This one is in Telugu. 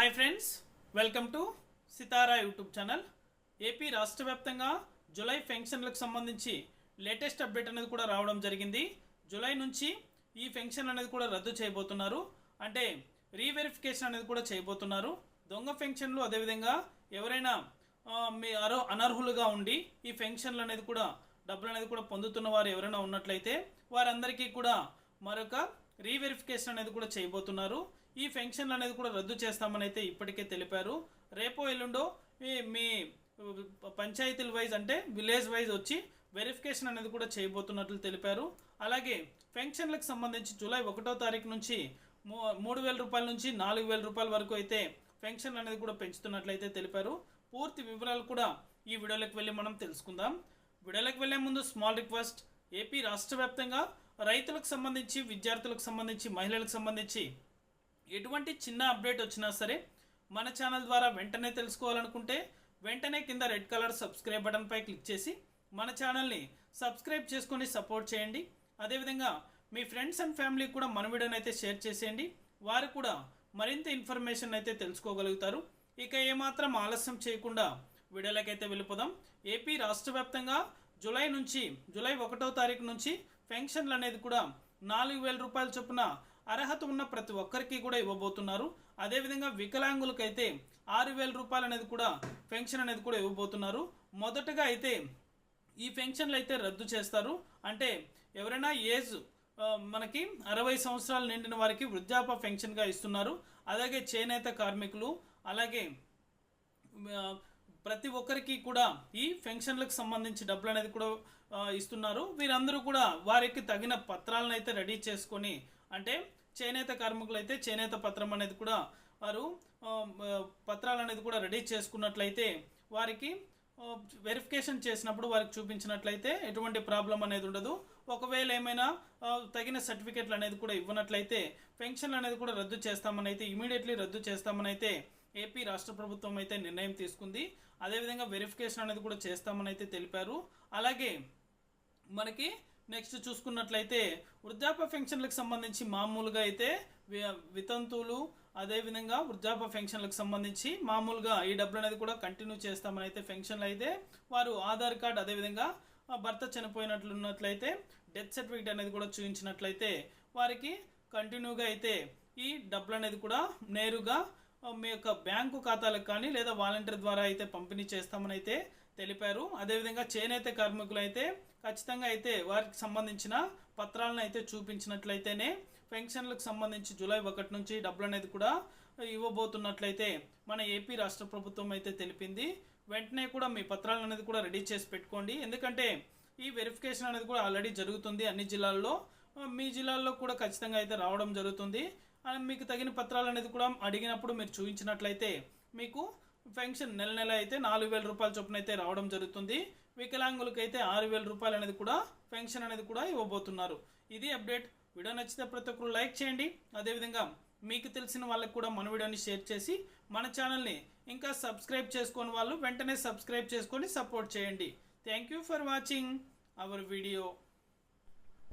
Hi friends welcome to Sitara YouTube channel AP రాష్ట్ర వ్యాప్తంగా జులై ఫెన్షన్లకు సంబంధించి లేటెస్ట్ అప్డేట్ అనేది కూడా రావడం జరిగింది. జులై నుంచి ఈ ఫెన్షన్ అనేది కూడా రద్దు చేయబోతున్నారు. అంటే రీవెరిఫికేషన్ అనేది కూడా చేయబోతున్నారు. దొంగ ఫెన్షన్లు అదేవిధంగా ఎవరైనా మీ అరో అనర్హులుగా ఉండి ఈ ఫెన్షన్లు అనేది కూడా డబ్బులు అనేది కూడా పొందుతున్న వారు ఎవరైనా ఉన్నట్లయితే వారందరికీ కూడా మరొక రీవెరిఫికేషన్ అనేది కూడా చేయబోతున్నారు. ఈ ఫెన్షన్లు అనేది కూడా రద్దు చేస్తామని అయితే ఇప్పటికే తెలిపారు. రేపో ఎల్లుండో మీ మీ పంచాయతీల వైజ్ అంటే విలేజ్ వైజ్ వచ్చి వెరిఫికేషన్ అనేది కూడా చేయబోతున్నట్లు తెలిపారు. అలాగే పెన్షన్లకు సంబంధించి జూలై ఒకటో తారీఖు నుంచి మూ- మూడు వేల రూపాయల నుంచి నాలుగు వేల రూపాయల వరకు అయితే పెన్షన్ అనేది కూడా పెంచుతున్నట్లయితే తెలిపారు. పూర్తి వివరాలు కూడా ఈ వీడియోలోకి వెళ్ళి మనం తెలుసుకుందాం. వీడియోలోకి వెళ్ళే ముందు స్మాల్ రిక్వెస్ట్ ఏపీ రాష్ట్ర వ్యాప్తంగా రైతులకు సంబంధించి విద్యార్థులకు సంబంధించి మహిళలకు సంబంధించి ఎటువంటి చిన్న అప్డేట్ వచ్చినా సరే మన ఛానల్ ద్వారా వెంటనే తెలుసుకోవాలనుకుంటే వెంటనే కింద రెడ్ కలర్ సబ్స్క్రైబ్ బటన్పై క్లిక్ చేసి మన ఛానల్ని సబ్స్క్రైబ్ చేసుకొని సపోర్ట్ చేయండి. అదేవిధంగా మీ ఫ్రెండ్స్ అండ్ ఫ్యామిలీకి కూడా మన వీడియోని అయితే షేర్ చేసేయండి. వారు కూడా మరింత ఇన్ఫర్మేషన్ అయితే తెలుసుకోగలుగుతారు. ఇక ఏమాత్రం ఆలస్యం చేయకుండా వీడియోలకైతే వెళ్ళిపోదాం. ఏపీ రాష్ట్ర వ్యాప్తంగా జూలై నుంచి జూలై ఒకటో తారీఖు నుంచి పెన్షన్లు అనేది కూడా నాలుగు వేల రూపాయల చొప్పున అర్హత ఉన్న ప్రతి ఒక్కరికి కూడా ఇవ్వబోతున్నారు. అదేవిధంగా వికలాంగులకైతే ఆరు వేల రూపాయలు అనేది కూడా పెన్షన్ అనేది కూడా ఇవ్వబోతున్నారు. మొదటగా అయితే ఈ పెన్షన్లు అయితే రద్దు చేస్తారు. అంటే ఎవరైనా ఏజ్ మనకి అరవై సంవత్సరాలు నిండిన వారికి వృద్ధాప్య పెన్షన్గా ఇస్తున్నారు. అలాగే చేనేత కార్మికులు అలాగే ప్రతి ఒక్కరికి కూడా ఈ పెన్షన్లకు సంబంధించి డబ్బులు అనేది కూడా ఇస్తున్నారు. వీరందరూ కూడా వారికి తగిన పత్రాలను అయితే రెడీ చేసుకొని అంటే చేనేత కార్మికులు అయితే చేనేత పత్రం అనేది కూడా వారు పత్రాలు అనేది కూడా రెడీ చేసుకున్నట్లయితే వారికి వెరిఫికేషన్ చేసినప్పుడు వారికి చూపించినట్లయితే ఎటువంటి ప్రాబ్లం అనేది ఉండదు. ఒకవేళ ఏమైనా తగిన సర్టిఫికెట్లు అనేది కూడా ఇవ్వనట్లయితే పెన్షన్లు అనేది కూడా రద్దు చేస్తామని అయితే ఇమీడియట్లీ రద్దు చేస్తామని అయితే ఏపీ రాష్ట్ర ప్రభుత్వం అయితే నిర్ణయం తీసుకుంది. అదేవిధంగా వెరిఫికేషన్ అనేది కూడా చేస్తామని అయితే తెలిపారు. అలాగే మనకి నెక్స్ట్ చూసుకున్నట్లయితే వృద్ధాప్య పెన్షన్లకు సంబంధించి మామూలుగా అయితే వి- వితంతువులు అదేవిధంగా వృద్ధాప్య పెన్షన్లకు సంబంధించి మామూలుగా ఈ డబ్బులు అనేది కూడా కంటిన్యూ చేస్తామని అయితే పెన్షన్లు అయితే వారు ఆధార్ కార్డ్ అదేవిధంగా భర్త చనిపోయినట్లు ఉన్నట్లయితే డెత్ సర్టిఫికేట్ అనేది కూడా చూపించినట్లయితే వారికి కంటిన్యూగా అయితే ఈ డబ్బులు అనేది కూడా నేరుగా మీ యొక్క బ్యాంకు ఖాతాలకు కానీ లేదా వాలంటీర్ ద్వారా అయితే పంపిణీ చేస్తామని అయితే తెలిపారు. అదేవిధంగా చేనేత కార్మికులు అయితే ఖచ్చితంగా అయితే వారికి సంబంధించిన పత్రాలను అయితే చూపించినట్లయితేనే పెన్షన్లకు సంబంధించి జూలై ఒకటి నుంచి డబ్బులు అనేది కూడా ఇవ్వబోతున్నట్లయితే మన ఏపీ రాష్ట్ర ప్రభుత్వం అయితే తెలిపింది. వెంటనే కూడా మీ పత్రాలు అనేది కూడా రెడీ చేసి పెట్టుకోండి. ఎందుకంటే ఈ వెరిఫికేషన్ అనేది కూడా ఆల్రెడీ జరుగుతుంది అన్ని జిల్లాల్లో. మీ జిల్లాల్లో కూడా ఖచ్చితంగా అయితే రావడం జరుగుతుంది. మీకు తగిన పత్రాలు అనేది కూడా అడిగినప్పుడు మీరు చూపించినట్లయితే మీకు పెన్షన్ నెల నెల అయితే నాలుగు వేల రూపాయల చొప్పున అయితే రావడం జరుగుతుంది. వికలాంగులకు అయితే ఆరు వేల రూపాయలు అనేది కూడా పెన్షన్ అనేది కూడా ఇవ్వబోతున్నారు. ఇది అప్డేట్. వీడియో నచ్చితే ప్రతి ఒక్కరు లైక్ చేయండి. అదేవిధంగా మీకు తెలిసిన వాళ్ళకి కూడా మన వీడియోని షేర్ చేసి మన ఛానల్ని ఇంకా సబ్స్క్రైబ్ చేసుకొని వాళ్ళు వెంటనే సబ్స్క్రైబ్ చేసుకొని సపోర్ట్ చేయండి. Thank you for watching our video.